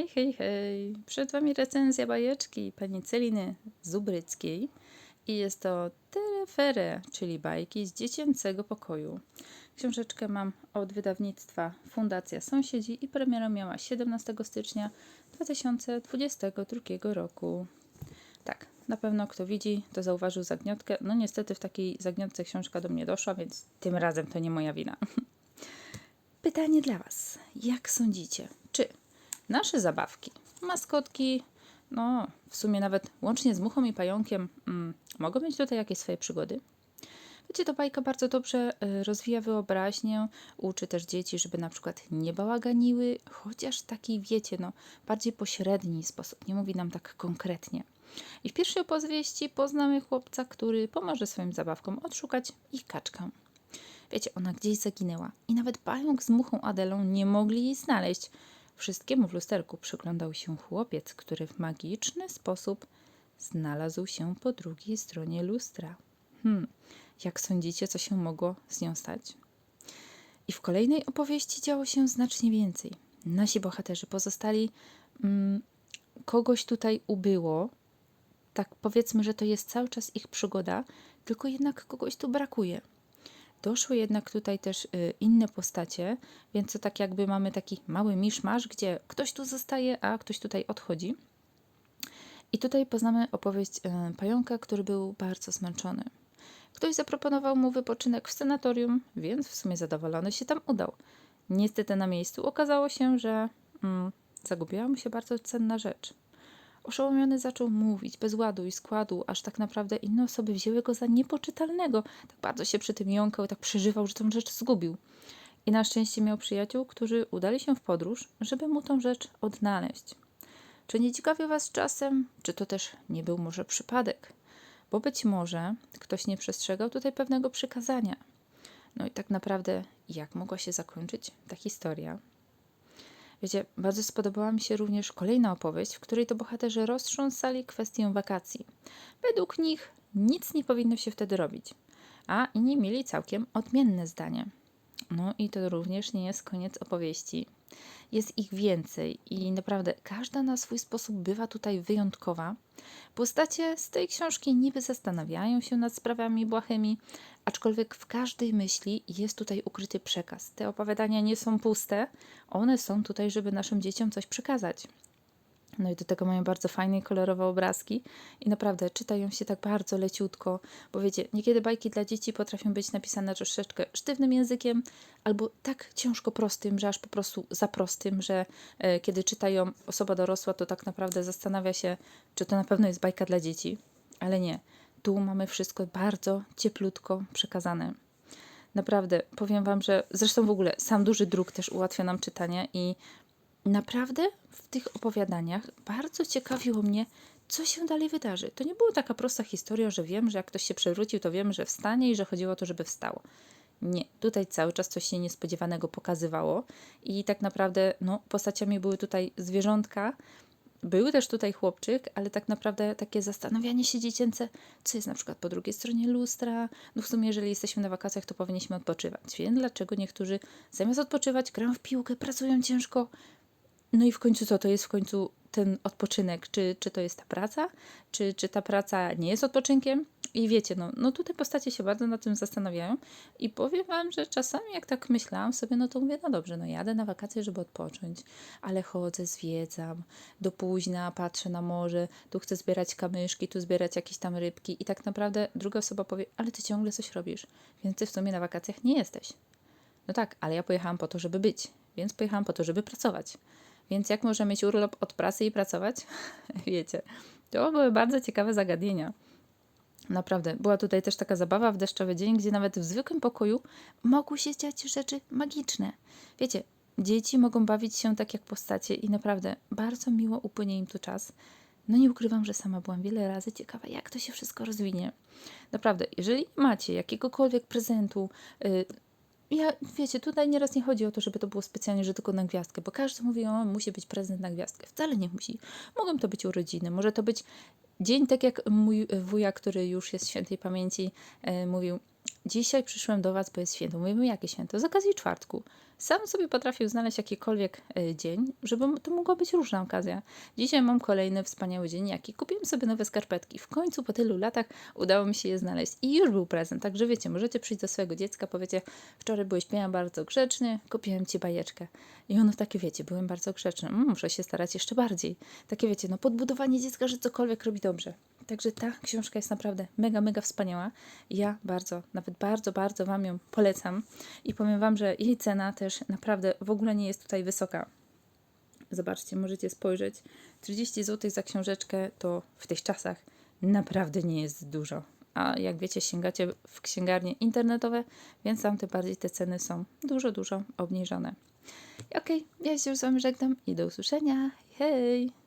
Hej, hej, hej. Przed Wami recenzja bajeczki pani Celiny Zubryckiej i jest to Terefere, czyli bajki z dziecięcego pokoju. Książeczkę mam od wydawnictwa Fundacja Sąsiedzi i premiera miała 17 stycznia 2022 roku. Tak, na pewno kto widzi, to zauważył zagniotkę. No niestety w takiej zagniotce książka do mnie doszła, więc tym razem to nie moja wina. Pytanie dla Was. Jak sądzicie, nasze zabawki, maskotki, no w sumie nawet łącznie z muchą i pająkiem, mm, mogą mieć tutaj jakieś swoje przygody? Wiecie, to bajka bardzo dobrze y, rozwija wyobraźnię, uczy też dzieci, żeby na przykład nie bałaganiły, chociaż taki, wiecie, no, bardziej pośredni sposób, nie mówi nam tak konkretnie. I w pierwszej opowieści poznamy chłopca, który pomoże swoim zabawkom odszukać ich kaczkę. Wiecie, ona gdzieś zaginęła i nawet pająk z muchą Adelą nie mogli jej znaleźć. Wszystkiemu w lusterku przyglądał się chłopiec, który w magiczny sposób znalazł się po drugiej stronie lustra. Hmm, jak sądzicie, co się mogło z nią stać? I w kolejnej opowieści działo się znacznie więcej. Nasi bohaterzy pozostali, mm, kogoś tutaj ubyło. Tak powiedzmy, że to jest cały czas ich przygoda, tylko jednak kogoś tu brakuje. Doszły jednak tutaj też y, inne postacie, więc to tak jakby mamy taki mały miszmasz, gdzie ktoś tu zostaje, a ktoś tutaj odchodzi. I tutaj poznamy opowieść y, pająka, który był bardzo zmęczony. Ktoś zaproponował mu wypoczynek w sanatorium, więc w sumie zadowolony się tam udał. Niestety na miejscu okazało się, że mm, zagubiła mu się bardzo cenna rzecz. Oszołomiony zaczął mówić bez ładu i składu, aż tak naprawdę inne osoby wzięły go za niepoczytalnego. Tak bardzo się przy tym jąkał tak przeżywał, że tą rzecz zgubił. I na szczęście miał przyjaciół, którzy udali się w podróż, żeby mu tą rzecz odnaleźć. Czy nie ciekawi Was czasem, czy to też nie był może przypadek? Bo być może ktoś nie przestrzegał tutaj pewnego przykazania. No i tak naprawdę, jak mogła się zakończyć ta historia? Wiecie, bardzo spodobała mi się również kolejna opowieść, w której to bohaterzy roztrząsali kwestię wakacji. Według nich nic nie powinno się wtedy robić, a inni mieli całkiem odmienne zdanie. No i to również nie jest koniec opowieści. Jest ich więcej i naprawdę każda na swój sposób bywa tutaj wyjątkowa. Postacie z tej książki niby zastanawiają się nad sprawami błahymi, aczkolwiek w każdej myśli jest tutaj ukryty przekaz. Te opowiadania nie są puste, one są tutaj, żeby naszym dzieciom coś przekazać. No i do tego mają bardzo fajne i kolorowe obrazki i naprawdę czytają się tak bardzo leciutko, bo wiecie, niekiedy bajki dla dzieci potrafią być napisane troszeczkę sztywnym językiem albo tak ciężko prostym, że aż po prostu za prostym, że e, kiedy czytają osoba dorosła, to tak naprawdę zastanawia się, czy to na pewno jest bajka dla dzieci, ale nie. Tu mamy wszystko bardzo cieplutko przekazane. Naprawdę, powiem Wam, że zresztą w ogóle sam duży druk też ułatwia nam czytanie i naprawdę w tych opowiadaniach bardzo ciekawiło mnie, co się dalej wydarzy. To nie była taka prosta historia, że wiem, że jak ktoś się przewrócił, to wiem, że wstanie i że chodziło o to, żeby wstał. Nie, tutaj cały czas coś się niespodziewanego pokazywało i tak naprawdę no, postaciami były tutaj zwierzątka, był też tutaj chłopczyk, ale tak naprawdę takie zastanawianie się dziecięce, co jest na przykład po drugiej stronie lustra. No w sumie, jeżeli jesteśmy na wakacjach, to powinniśmy odpoczywać. Więc dlaczego niektórzy zamiast odpoczywać, grają w piłkę, pracują ciężko, no i w końcu co to jest w końcu ten odpoczynek? Czy, czy to jest ta praca? Czy, czy ta praca nie jest odpoczynkiem? I wiecie, no, no tutaj postacie się bardzo nad tym zastanawiają i powiem Wam, że czasami jak tak myślałam sobie, no to mówię, no dobrze, no jadę na wakacje, żeby odpocząć, ale chodzę, zwiedzam, do późna, patrzę na morze, tu chcę zbierać kamyszki, tu zbierać jakieś tam rybki i tak naprawdę druga osoba powie, ale Ty ciągle coś robisz, więc Ty w sumie na wakacjach nie jesteś. No tak, ale ja pojechałam po to, żeby być, więc pojechałam po to, żeby pracować. Więc jak może mieć urlop od pracy i pracować? Wiecie, to były bardzo ciekawe zagadnienia. Naprawdę, była tutaj też taka zabawa w deszczowy dzień, gdzie nawet w zwykłym pokoju mogły się dziać rzeczy magiczne. Wiecie, dzieci mogą bawić się tak jak postacie i naprawdę bardzo miło upłynie im tu czas. No nie ukrywam, że sama byłam wiele razy ciekawa, jak to się wszystko rozwinie. Naprawdę, jeżeli macie jakiegokolwiek prezentu, yy, ja, wiecie, tutaj nieraz nie chodzi o to, żeby to było specjalnie, że tylko na gwiazdkę, bo każdy mówi, o, musi być prezent na gwiazdkę. Wcale nie musi. Mogą to być urodziny, może to być dzień, tak jak mój wuja, który już jest świętej pamięci, e, mówił, Dzisiaj przyszłem do Was, bo jest święto. Mówimy, jakie święto? Z okazji czwartku. Sam sobie potrafił znaleźć jakikolwiek e, dzień, żeby to mogła być różna okazja. Dzisiaj mam kolejny wspaniały dzień, jaki kupiłem sobie nowe skarpetki. W końcu po tylu latach udało mi się je znaleźć i już był prezent. Także wiecie, możecie przyjść do swojego dziecka, powiecie, wczoraj byłeś piękny, bardzo grzeczny, kupiłem Ci bajeczkę. I ono takie, wiecie, byłem bardzo grzeczny, mm, muszę się starać jeszcze bardziej. Takie, wiecie, no podbudowanie dziecka, że cokolwiek robi dobrze. Także ta książka jest naprawdę mega, mega wspaniała. Ja bardzo, nawet bardzo, bardzo Wam ją polecam i powiem Wam, że jej cena też naprawdę w ogóle nie jest tutaj wysoka. Zobaczcie, możecie spojrzeć. 30 zł za książeczkę to w tych czasach naprawdę nie jest dużo. A jak wiecie, sięgacie w księgarnie internetowe, więc tam tym bardziej te ceny są dużo, dużo obniżone. Okej, ja się już z Wami żegnam i do usłyszenia. Hej!